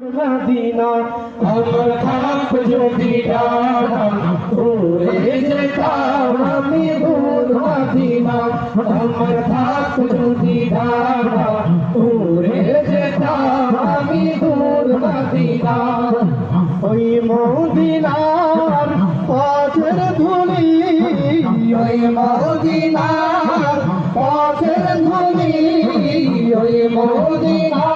Medina আমার থাক যদি উড়ে যেতাম আমি দূর মদিনা আমার থাক যদি উড়ে যেতাম আমি দূর মদিনা ওই মদিনার পথের ধুলি, ওই মদিনার পথের ধুলি, ওই মদিনার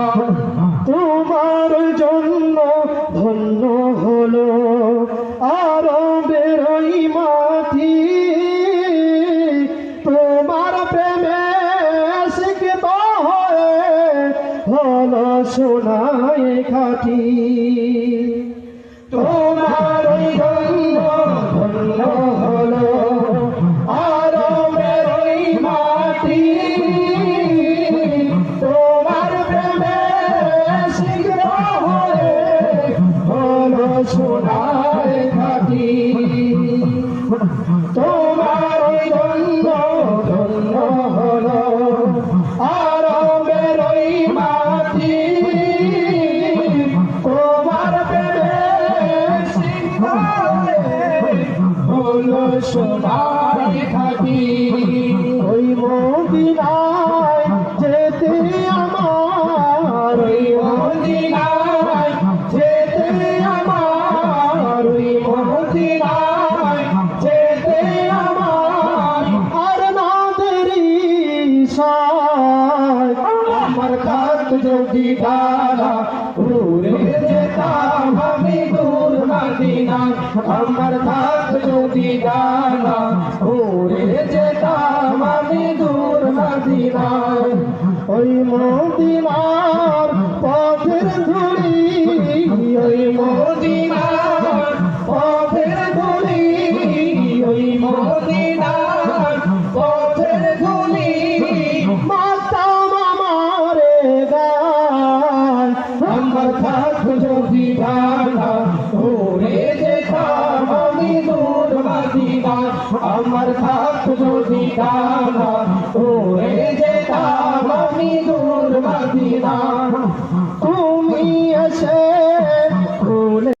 সোনায় খাটি। তোমার জন্য ধন্য হলো সোনায় খাটি। তোমার হলো সোনায় খাটি ওই মদিনায় যেতে আমার, ওই মদিনায় যেতে আমার, ওই মদিনায় যেতে আমার। আর না দেরি আমার কাত যদি ডালা উড়ে যেতাম আমি মদিনা, আমার কাত যদি ডালা উড়ে যেতাম আমি দূর মদিনা ওই মদিনার পথের ধুলি, ওই মদিনার পথের ধুলি, ওই মদিনার পথের ধুলি, মাতা মামারে গান। আমার থাক যদি ডানা উড়ে আমার থাক যদি ডানা উড়ে যেতাম আমি দূর মদিনা